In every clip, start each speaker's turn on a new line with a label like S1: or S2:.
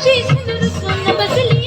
S1: सासुरवाशी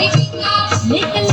S2: Make
S1: a